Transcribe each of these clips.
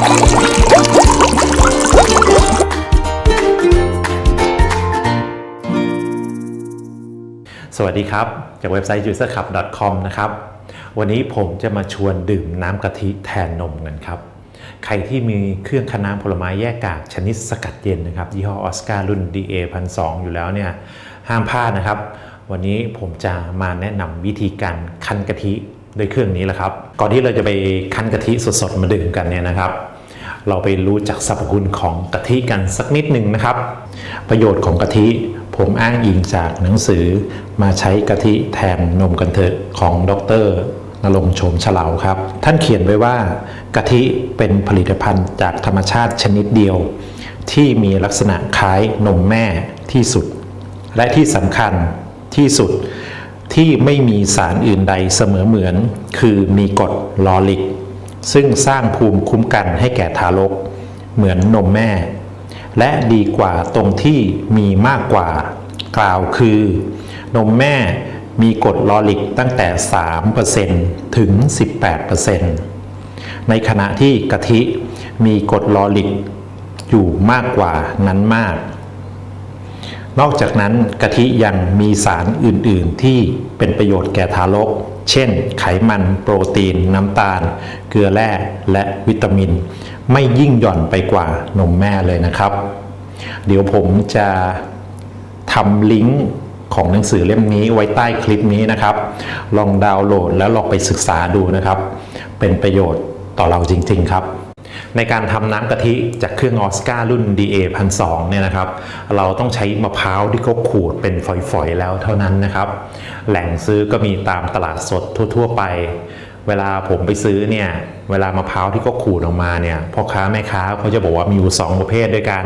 สวัสดีครับ จากเว็บไซต์ userclub.com นะครับ วันนี้ผมจะมาชวนดื่มน้ำกะทิแทนนมกันครับ ใครที่มีเครื่องคั้นน้ำผลไม้แยกกากชนิดสกัดเย็นนะครับ ยี่ห้อออสการ์รุ่น DA 1 2 0 0อยู่แล้วเนี่ย ห้ามพลาดนะครับ วันนี้ผมจะมาแนะนำวิธีการคั้นกะทิด้วยเครื่องนี้แหละครับ ก่อนที่เราจะไปคั้นกะทิสดๆมาดื่มกันเนี่ยนะครับ เราไปรู้จักสรรพคุณของกะทิกันสักนิดหนึ่งนะครับ ประโยชน์ของกะทิผมอ้างอิงจากหนังสือมาใช้กะทิแทนนมกันเถอะของดรนรงค์โฉมฉลาวครับ ท่านเขียนไว้ว่ากะทิเป็นผลิตภัณฑ์จากธรรมชาติชนิดเดียว ที่มีลักษณะคล้ายนมแม่ที่สุด และที่สำคัญที่สุดที่ไม่มีสารอื่นใดเสมอเหมือน คือมีกรดลอริก ซึ่งสร้างภูมิคุ้มกันให้แก่ทารก เหมือนนมแม่ และดีกว่าตรงที่มีมากกว่า กล่าวคือ นมแม่มีกรดลอริกตั้งแต่ 3%ถึง 18%ในขณะที่กะทิมีกรดลอริกอยู่มากกว่านั้นมาก นอกจากนั้นกะทิยังมีสารอื่น ๆ ที่เป็นประโยชน์แก่ทารก เช่น ไขมัน โปรตีน น้ำตาล เกลือแร่ และวิตามิน ไม่ยิ่งหย่อนไปกว่านมแม่เลยนะครับ เดี๋ยวผมจะทำลิงก์ของหนังสือเล่มนี้ไว้ใต้คลิปนี้นะครับ ลองดาวน์โหลดแล้วลองไปศึกษาดูนะครับ เป็นประโยชน์ต่อเราจริง ๆ ครับ ในการทำน้ำกะทิจากเครื่องออสการ์รุ่น DA 1 2 0 0เนี่ยนะครับ เราต้องใช้มะพร้าวที่เขาขูดเป็นฝอยๆ แล้วเท่านั้นนะครับ แหล่งซื้อก็มีตามตลาดสดทั่วๆ ไป เวลาผมไปซื้อเนี่ย เวลามะพร้าวที่เขาขูดออกมาเนี่ย พ่อค้าแม่ค้าเขาจะบอกว่ามีอยู่ 2 ประเภทด้วยกัน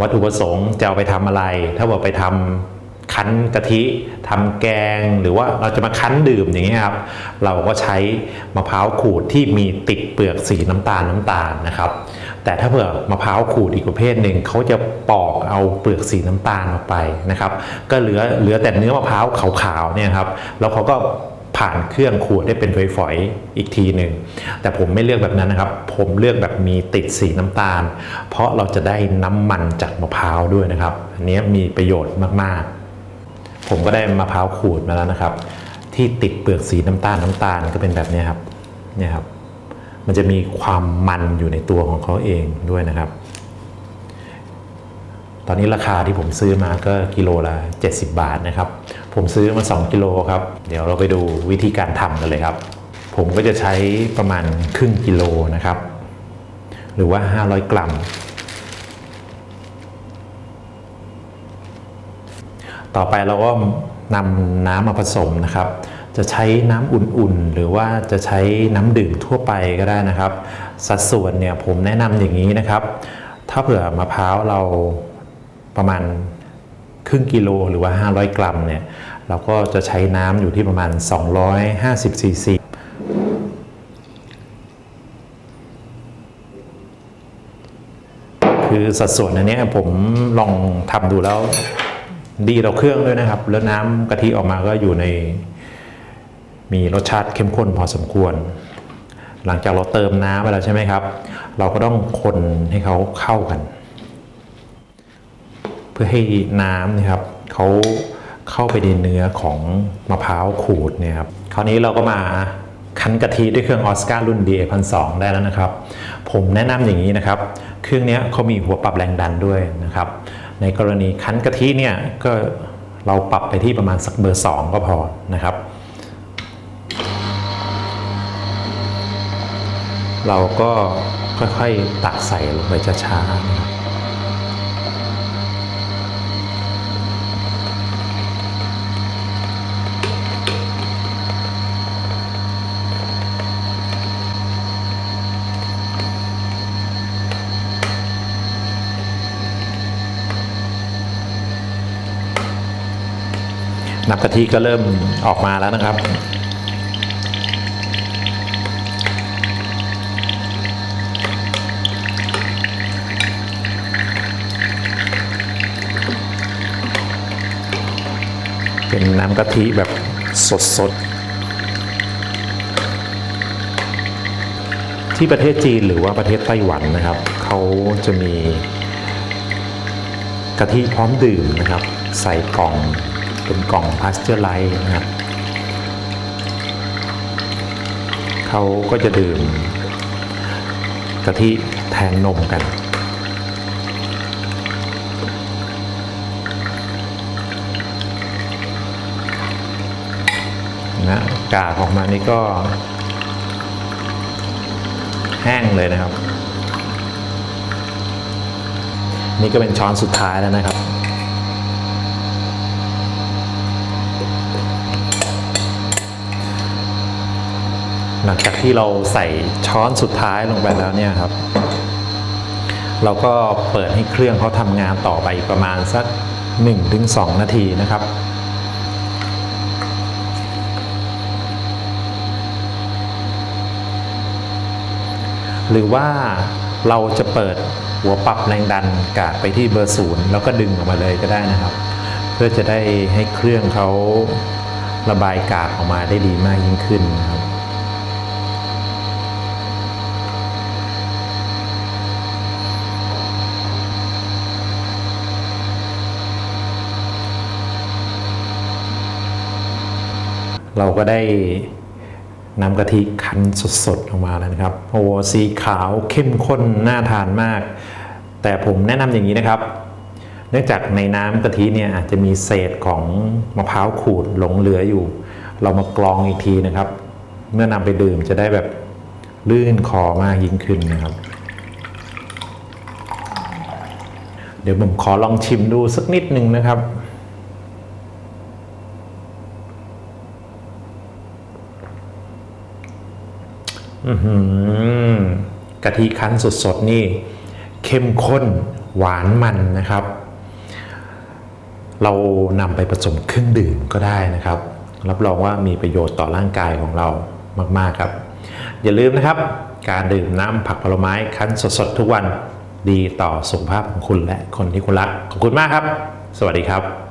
วัตถุประสงค์จะเอาไปทำอะไร ถ้าบอกไปทำ คั้นกะทิทำแกงหรือว่าเราจะมาคั้นดื่มอย่างนี้ยครับ เราก็ใช้มะพร้าวขูดที่มีติดเปลือกสีน้ำตาลน้ำตาลนะครับ แต่ถ้าเผื่อมะพร้าวขูดอีกประเภทหนึ่งเขาจะปอกเอาเปลือกสีน้ำตาลออกไปนะครับ ก็เหลือเหลือแต่เนื้อมะพร้าวขาวๆเนี่ยครับแล้วเขาก็ผ่านเครื่องขูดได้เป็นฝอยๆอีกทีหนึ่งแต่ผมไม่เลือกแบบนั้นนะครับ ผมเลือกแบบมีติดสีน้ำตาล เพราะเราจะได้น้ำมันจากมะพร้าวด้วยนะครับ อันนี้มีประโยชน์มากๆ ผมก็ได้มะพร้าวขูดมาแล้วนะครับ ที่ติดเปลือกสีน้ำตาลน้ำตาลก็เป็นแบบนี้ครับเนี่ยครับ มันจะมีความมันอยู่ในตัวของเขาเองด้วยนะครับ ตอนนี้ราคาที่ผมซื้อมาก็กิโลละ 70 บาทนะครับ ผมซื้อมา 2 กิโลครับ เดี๋ยวเราไปดูวิธีการทำกันเลยครับ ผมก็จะใช้ประมาณครึ่งกิโลนะครับ หรือว่า 500 กรัม ต่อไปเราก็นำน้ำมาผสมนะครับ จะใช้น้ำอุ่นๆ หรือว่าจะใช้น้ำดื่มทั่วไปก็ได้นะครับ สัดส่วนเนี่ยผมแนะนำอย่างนี้นะครับ ถ้าเผื่อมะพร้าวเราประมาณครึ่งกิโลหรือว่า 500 กรัมเนี่ยเราก็จะใช้น้ำอยู่ที่ประมาณ 250ซีซีคือสัดส่วนอันนี้ผมลองทำดูแล้ว ดีต่อเครื่องด้วยนะครับ แล้วน้ำกะทิออกมาก็อยู่ใน มีรสชาติเข้มข้นพอสมควร หลังจากเราเติมน้ำไปแล้วใช่ไหมครับ เราก็ต้องคนให้เขาเข้ากัน เพื่อให้น้ำนะครับเขาเข้าไปในเนื้อของมะพร้าวขูดเนี่ยครับคราวนี้เราก็มาคั้นกะทิด้วยเครื่องออสการ์รุ่น DA 1 2 0ได้แล้วนะครับ ผมแนะนำอย่างนี้นะครับ เครื่องนี้เขามีหัวปรับแรงดันด้วยนะครับ ในกรณีคั้นกะทิเนี่ยก็เราปรับไปที่ประมาณสักเบอร์ 2 ก็พอนะครับ เราก็ค่อยๆตักใส่ลงไปช้าๆนะครับ น้ำกะทิก็เริ่มออกมาแล้วนะครับ เป็นน้ำกะทิแบบสดๆ ที่ประเทศจีนหรือว่าประเทศไต้หวันนะครับ เขาจะมีกะทิพร้อมดื่มนะครับ ใส่กล่อง เป็นกล่องพาสเจอร์ไลท์นะครับเขาก็จะดื่มกะทิแทนนมกัน นะกากออกมานี่ก็แห้งเลยนะครับ นี่ก็เป็นช้อนสุดท้ายแล้วนะครับ หลังจากที่เราใส่ช้อนสุดท้ายลงไปแล้วเนี่ยครับ เราก็เปิดให้เครื่องเขาทำงานต่อไปประมาณสัก 1-2 นาทีนะครับหรือว่าเราจะเปิดหัวปรับแรงดันกากไปที่เบอร์ศูนย์แล้วก็ดึงออกมาเลยก็ได้นะครับ เพื่อจะได้ให้เครื่องเขาระบายกากออกมาได้ดีมากยิ่งขึ้นนะครับ เราก็ได้น้ำกะทิคั้นสดๆออกมาแล้วนะครับ โอ้สีขาวเข้มข้นน่าทานมาก แต่ผมแนะนำอย่างนี้นะครับ เนื่องจากในน้ำกะทิเนี่ยอาจจะมีเศษของมะพร้าวขูดหลงเหลืออยู่ เรามากรองอีกทีนะครับ เมื่อนำไปดื่มจะได้แบบลื่นคอมากยิ่งขึ้นนะครับ เดี๋ยวผมขอลองชิมดูสักนิดหนึ่งนะครับ อื้อหือ กะทิคั้นสดๆนี่ เข้มข้นหวานมันนะครับ เรานำไปผสมเครื่องดื่มก็ได้นะครับ รับรองว่ามีประโยชน์ต่อร่างกายของเรามากๆครับ อย่าลืมนะครับ การดื่มน้ำผักผลไม้คั้นสดๆทุกวันดีต่อสุขภาพของคุณและคนที่คุณรัก ขอบคุณมากครับ สวัสดีครับ